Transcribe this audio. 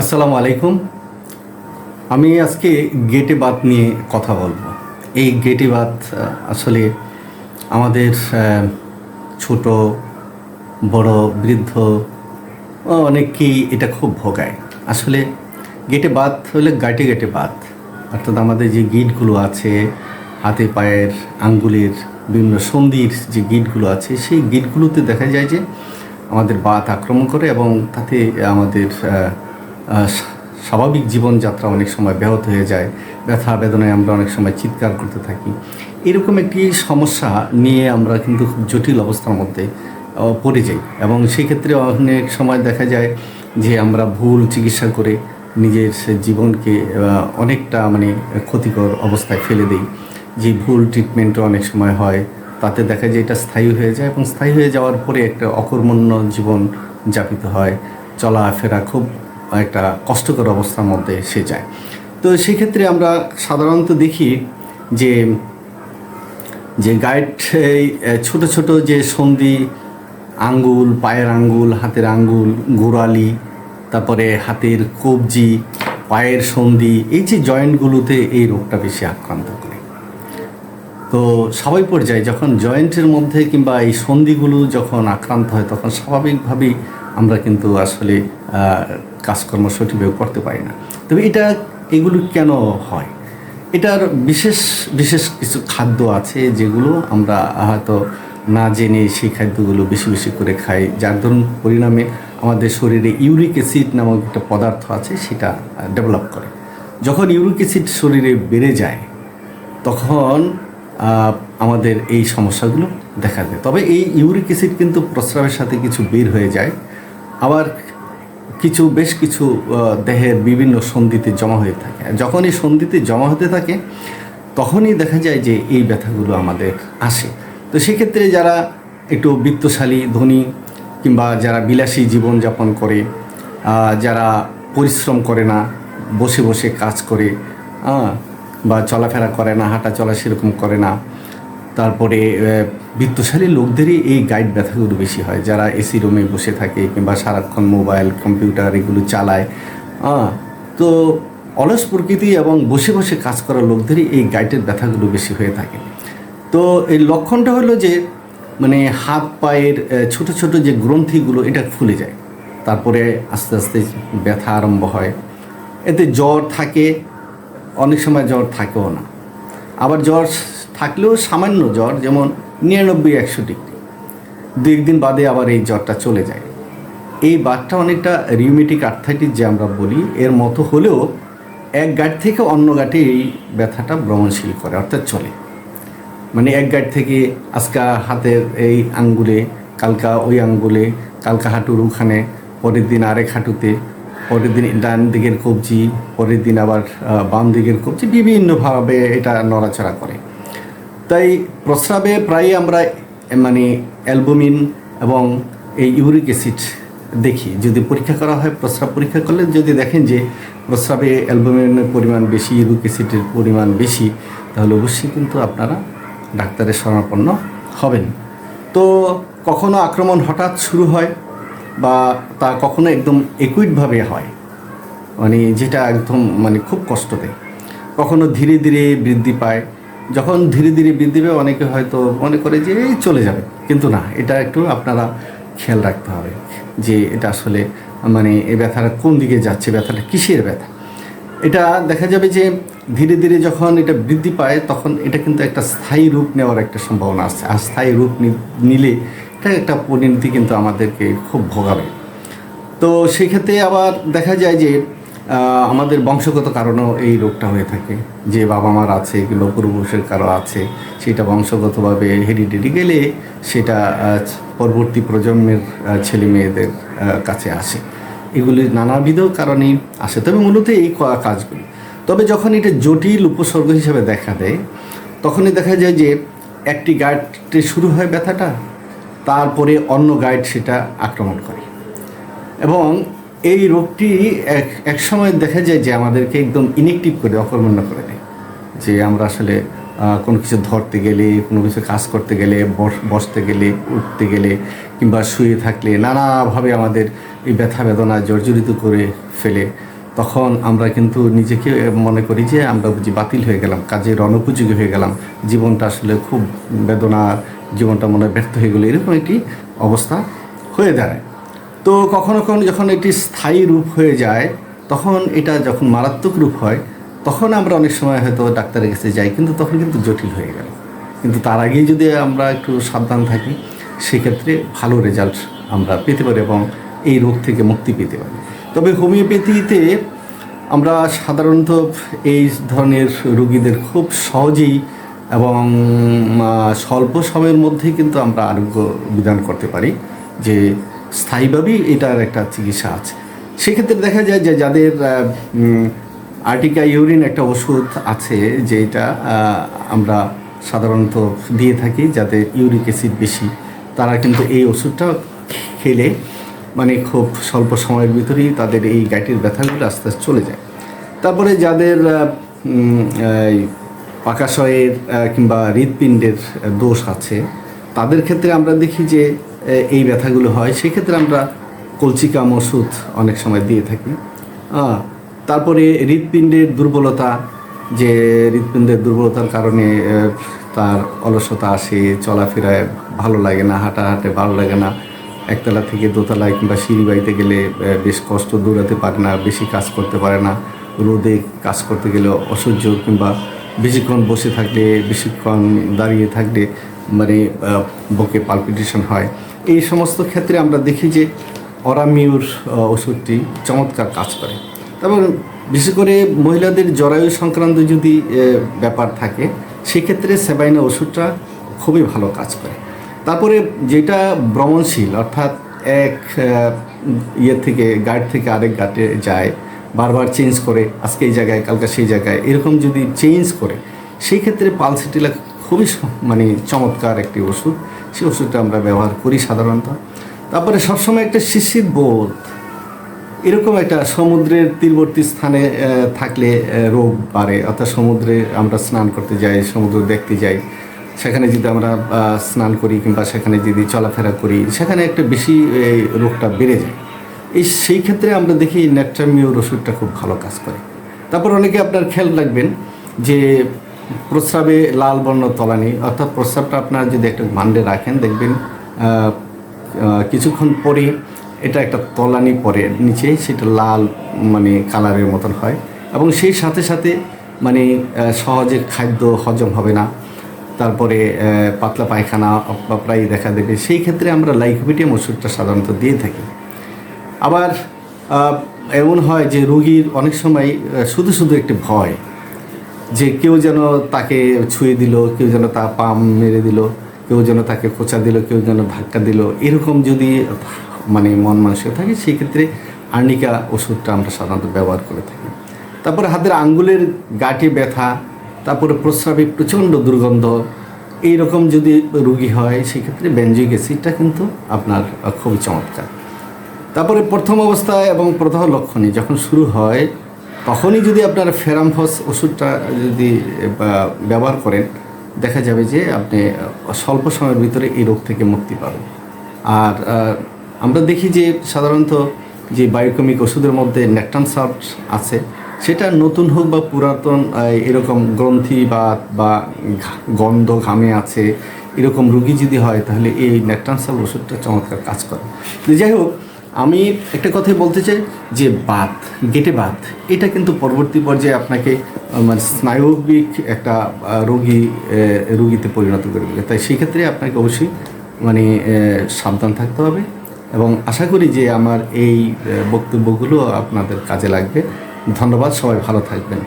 আসসালামু আলাইকুম। আমি আজকে গেটে বাত নিয়ে কথা বলব। এই গেটে বাত আসলে আমাদের ছোট, বড়, বৃদ্ধ অনেককেই এটা খুব ভোগায়। আসলে গেটে বাত হলে গাটে গেটে বাত। অর্থাৎ আমাদের যে গিটগুলো আছে, হাতে পায়ের আঙ্গুলের বিভিন্ন সন্ধির যে গিটগুলো আছে, সেই গিটগুলোতে দেখা যায় যে আমাদের বাত আক্রমণ করে এবং তাতে আমাদের স্বাভাবিক জীবনযাত্রা অনেক সময় ব্যাহত হয়ে যায়, ব্যথা, বেদনায় আমরা অনেক সময় চিৎকার করতে থাকি। এরকম একটি সমস্যা নিয়ে আমরা কিন্তু খুব জটিল অবস্থার মধ্যে পড়ে যাই এবং সেই ক্ষেত্রে অনেক সময় দেখা যায় যে আমরা ভুল চিকিৎসা করে নিজের সে জীবনকে অনেকটা মানে ক্ষতিকর অবস্থায় ফেলে দিই। যে ভুল ট্রিটমেন্টও অনেক সময় হয়, তাতে দেখা যায় এটা স্থায়ী হয়ে যায় এবং স্থায়ী হয়ে যাওয়ার পরে একটা অকর্মণ্য জীবন যাপিত হয়। চলাফেরা খুব একটা কষ্টকর অবস্থার মধ্যে সে যায়। তো সেক্ষেত্রে আমরা সাধারণত দেখি যে যে গাইড ছোট ছোট যে সন্ধি, আঙ্গুল, পায়ের আঙ্গুল, হাতের আঙ্গুল, গোড়ালি, তারপরে হাতের কবজি, পায়ের সন্ধি, এই যে জয়েন্টগুলোতে এই রোগটা বেশি আক্রান্ত করে। তো স্বাভাবিক পর্যায়ে যখন জয়েন্টের মধ্যে কিংবা এই সন্ধিগুলো যখন আক্রান্ত হয়, তখন স্বাভাবিকভাবেই আমরা কিন্তু আসলে কাজকর্ম সঠিকভাবে করতে পারি না। তবে এটা, এগুলো কেন হয়? এটার বিশেষ বিশেষ কিছু খাদ্য আছে যেগুলো আমরা হয়তো না জেনে সেই খাদ্যগুলো বেশি বেশি করে খাই। যার ধরুন পরিণামে আমাদের শরীরে ইউরিক অ্যাসিড নামক একটা পদার্থ আছে, সেটা ডেভেলপ করে। যখন ইউরিক অ্যাসিড শরীরে বেড়ে যায়, তখন আমাদের এই সমস্যাগুলো দেখা দেয়। তবে এই ইউরিক অ্যাসিড কিন্তু প্রস্রাবের সাথে কিছু বের হয়ে যায়। আবার কিছু, বেশ কিছু দেহের বিভিন্ন সন্ধিতে জমা হয়ে থাকে। যখন এই সন্ধিতে জমা হতে থাকে, তখনই দেখা যায় যে এই ব্যথাগুলো আমাদের আসে। তো সেক্ষেত্রে যারা একটু বিত্তশালী, ধনী, কিংবা যারা বিলাসী জীবনযাপন করে যারা পরিশ্রম করে না, বসে বসে কাজ করে বা চলাফেরা করে না, হাঁটা চলা সেরকম করে না তারপরে বিত্তশালী লোকদেরই এই গাইড ব্যথাগুলো বেশি হয়। যারা এসি রুমে বসে থাকে কিংবা সারাক্ষণ মোবাইল কম্পিউটার এগুলো চালায়। আহ, তো অলস প্রকৃতি এবং বসে বসে কাজ করা লোকদেরই এই গাইডের ব্যথাগুলো বেশি হয়ে থাকে। তো এই লক্ষণটা হলো যে মানে হাত পায়ের ছোট ছোট যে গ্রন্থিগুলো এটা ফুলে যায়। তারপরে আস্তে আস্তে ব্যথা আরম্ভ হয়। এতে জ্বর থাকে অনেক সময় জ্বর থাকেও না। আবার জ্বর থাকলেও সামান্য জ্বর, যেমন নিরানব্বই একশো ডিগ্রি। দু বাদে আবার এই জ্বরটা চলে যায়। এই বাতটা অনেকটা রিউমেটিক আর্থাইটিস যে আমরা বলি, এর মতো হলেও এক গাঁট থেকে অন্য গাঁটে এই ব্যথাটা ভ্রমণশীল করে, অর্থাৎ চলে। মানে এক গাঁট থেকে আজকা হাতের এই আঙ্গুলে, কালকা ওই আঙ্গুলে, কালকা হাঁটুর ওখানে, পরের দিন আরেক হাঁটুতে, পরের দিন ডান দিকের কবজি, পরের দিন আবার বাম দিকের কবজি, বিভিন্নভাবে এটা নড়াচড়া করে। তাই প্রস্রাবে প্রায় আমরা মানে অ্যালবুমিন এবং এই ইউরিক অ্যাসিড দেখি। যদি পরীক্ষা করা হয়, প্রস্রাব পরীক্ষা করলে যদি দেখেন যে প্রস্রাবে অ্যালবুমিনের পরিমাণ বেশি, ইউরিক অ্যাসিডের পরিমাণ বেশি, তাহলে অবশ্যই কিন্তু আপনারা ডাক্তারের শরণাপন্ন হবেন। তো কখনো আক্রমণ হঠাৎ শুরু হয় বা তা কখনো একদম একুইটভাবে হয় মানে যেটা একদম মানে খুব কষ্ট দেয়। কখনো ধীরে ধীরে বৃদ্ধি পায় যখন ধীরে ধীরে বৃদ্ধি পায় অনেকে হয়তো মনে করে যে এই চলে যাবে। কিন্তু না, এটা একটু আপনারা খেয়াল রাখতে হবে যে এটা আসলে মানে এই ব্যথাটা কোন দিকে যাচ্ছে, ব্যথাটা কিসের ব্যথা? এটা দেখা যাবে যে ধীরে ধীরে যখন এটা বৃদ্ধি পায়, তখন এটা কিন্তু একটা স্থায়ী রূপ নেওয়ার একটা সম্ভাবনা আছে। আর স্থায়ী রূপ নিলে এটা একটা পরিণতি কিন্তু আমাদেরকে খুব ভোগাবে। তো সেক্ষেত্রে আবার দেখা যায় যে আমাদের বংশগত কারণেও এই রোগটা হয়ে থাকে। যে বাবা মার আছে কিংবা পূর্বপুরুষের কারও আছে, সেটা বংশগতভাবে হেরিডিটি গেলে সেটা পরবর্তী প্রজন্মের ছেলে মেয়েদের কাছে আসে। এগুলি নানাবিধ কারণেই আসে। তবে মূলত এই কাজগুলি। তবে যখন এটা জটিল উপসর্গ হিসেবে দেখা দেয়, তখনই দেখা যায় যে একটি গাইডে শুরু হয় ব্যথাটা, তারপরে অন্য গাইড সেটা আক্রমণ করে। এবং এই রোগটি এক এক সময় দেখা যায় যে আমাদেরকে একদম ইনেকটিভ করে, অকর্মণ্য করে দেয়। যে আমরা আসলে কোনো কিছু ধরতে গেলে, কোনো কিছু কাজ করতে গেলে, বস- বসতে গেলে, উঠতে গেলে, কিংবা শুয়ে থাকলে, নানাভাবে আমাদের এই ব্যথা বেদনা জর্জরিত করে ফেলে, তখন আমরা কিন্তু নিজেকে মনে করি যে আমরা বুঝি বাতিল হয়ে গেলাম, কাজের অনুপযোগী হয়ে গেলাম। জীবনটা আসলে খুব বেদনার, জীবনটা মনে ব্যর্থ হয়ে গেলো, এরকম একটি অবস্থা হয়ে দাঁড়ায়। তো কখনো কখনো যখন এটি স্থায়ী রূপ হয়ে যায়, তখন এটা যখন মারাত্মক রূপ হয়, তখন আমরা অনেক সময় হয়তো ডাক্তারের কাছে যাই, কিন্তু তখন কিন্তু জটিল হয়ে গেল। কিন্তু তার আগেই যদি আমরা একটু সাবধান থাকি, সেক্ষেত্রে ভালো রেজাল্ট আমরা পেতে পারি এবং এই রোগ থেকে মুক্তি পেতে পারি। তবে হোমিওপ্যাথিতে আমরা সাধারণত এই ধরনের রোগীদের খুব সহজেই এবং স্বল্প সময়ের মধ্যেই কিন্তু আমরা আরোগ্য বিধান করতে পারি। যে স্থায়ীভাবেই এটার একটা চিকিৎসা আছে। সেক্ষেত্রে দেখা যায় যে যাদের আর্টিকা ইউরিন একটা ওষুধ আছে যেটা আমরা সাধারণত দিয়ে থাকি যাদের ইউরিক অ্যাসিড বেশি, তারা কিন্তু এই ওষুধটা খেলে মানে খুব স্বল্প সময়ের ভিতরেই তাদের এই গাইটির ব্যথাগুলো আস্তে আস্তে চলে যায়। তারপরে যাদের পাকাশয়ের কিংবা হৃৎপিণ্ডের দোষ আছে, তাদের ক্ষেত্রে আমরা দেখি যে এই ব্যথাগুলো হয়, সেক্ষেত্রে আমরা কলচিকাম ওষুধ অনেক সময় দিয়ে থাকি। তারপরে হৃৎপিণ্ডের দুর্বলতা, যে হৃৎপিণ্ডের দুর্বলতার কারণে তার অলসতা আসে, চলাফেরায় ভালো লাগে না, হাঁটা হাঁটে ভালো লাগে না, একতলা থেকে দোতলায় কিংবা সিঁড়ি বাড়িতে গেলে বেশ কষ্ট, দৌড়াতে পারে না, বেশি কাজ করতে পারে না, রোদে কাজ করতে গেলে অসহ্য কিংবা বেশিক্ষণ বসে থাকলে, বেশিক্ষণ দাঁড়িয়ে থাকলে মানে বুকে পালপিটেশন হয়। এই সমস্ত ক্ষেত্রে আমরা দেখি যে অরামিউর ওষুধটি চমৎকার কাজ করে। তারপর বিশেষ করে মহিলাদের জরায়ু সংক্রান্ত যদি ব্যাপার থাকে, সেক্ষেত্রে সেবাইনা ওষুধটা খুবই ভালো কাজ করে। তারপরে যেটা ভ্রমণশীল, অর্থাৎ এক ইয়ে থেকে গার্ড থেকে আরেক গাটে যায়, বারবার চেঞ্জ করে, আজকে এই জায়গায়, কালকে সেই জায়গায়, এরকম যদি চেঞ্জ করে সেই ক্ষেত্রে পালসিটিলা খুবই মানে চমৎকার একটি ওষুধ। সেই ওষুধটা আমরা ব্যবহার করি সাধারণত। তারপরে সবসময় একটা শিশির বোধ। এরকম একটা সমুদ্রের তীরবর্তী স্থানে থাকলে রোগ বাড়ে। অর্থাৎ সমুদ্রে আমরা স্নান করতে যাই সমুদ্র দেখতে যাই। সেখানে যদি আমরা স্নান করি কিংবা সেখানে যদি চলাফেরা করি সেখানে একটা বেশি এই, রোগটা বেড়ে যায়। এই সেই ক্ষেত্রে আমরা দেখি ন্যাট্রামিওর ওষুধটা খুব ভালো কাজ করে। তারপর অনেকে আপনার খেয়াল রাখবেন যে প্রস্রাবে লাল বর্ণ তলানি, অর্থাৎ প্রস্রাবটা আপনার যদি একটা মান্ডে রাখেন, দেখবেন কিছুক্ষণ পরে এটা একটা তলানি পরে নিচে, সেটা লাল মানে কালারের মতন হয়। এবং সেই সাথে সাথে মানে সহজে খাদ্য হজম হবে না। তারপরে পাতলা পায়খানা প্রায় দেখা দেবে। সেই ক্ষেত্রে আমরা লাইকোপিটিয়াম ওষুধটা সাধারণত দিয়ে থাকি। আবার এমন হয় যে রুগীর অনেক সময় শুধু শুধু একটি ভয়। যে কেউ যেন তাকে ছুঁয়ে দিল, কেউ যেন তা পাম মেরে দিল, কেউ যেন তাকে খোঁচা দিল, কেউ যেন ধাক্কা দিল, এরকম যদি মানে মন মানসিক থাকে সেই ক্ষেত্রে আর্নিকা ওষুধটা আমরা সাধারণত ব্যবহার করে থাকি। তারপরে হাতের আঙ্গুলের গাঁটে ব্যথা, তারপরে প্রস্রাবে প্রচণ্ড দুর্গন্ধ, এইরকম যদি রুগী হয়, সেক্ষেত্রে বেঞ্জিক অ্যাসিডটা কিন্তু আপনার খুবই চমৎকার। তারপরে প্রথম অবস্থায় এবং প্রথম লক্ষণে যখন শুরু হয় তখনই যদি আপনারা ফেরামফস ওষুধটা যদি ব্যবহার করেন, দেখা যাবে যে আপনি স্বল্প সময়ের ভিতরে এই রোগ থেকে মুক্তি পাবেন। আর আমরা দেখি যে সাধারণত যে বায়োকেমিক ওষুধের মধ্যে ন্যাকটান সাল্ট আছে, সেটা নতুন হোক বা পুরাতন এরকম গ্রন্থি বা বা গন্ধ ঘামে আছে, এরকম রুগী যদি হয়, তাহলে এই ন্যাকটান সাল্ট ওষুধটা চমৎকার কাজ করে। যাই হোক আমি একটা কথাই বলতে চাই যে বাত, গেটে বাত, এটা কিন্তু পরবর্তী পর্যায়ে আপনাকে মানে স্নায়বিক একটা রোগী রোগীতে পরিণত করে দেবে। তাই সেই ক্ষেত্রে আপনাকে অবশ্যই মানে সাবধান থাকতে হবে এবং আশা করি যে আমার এই বক্তব্যগুলো আপনাদের কাজে লাগবে। ধন্যবাদ, সবাই ভালো থাকবেন।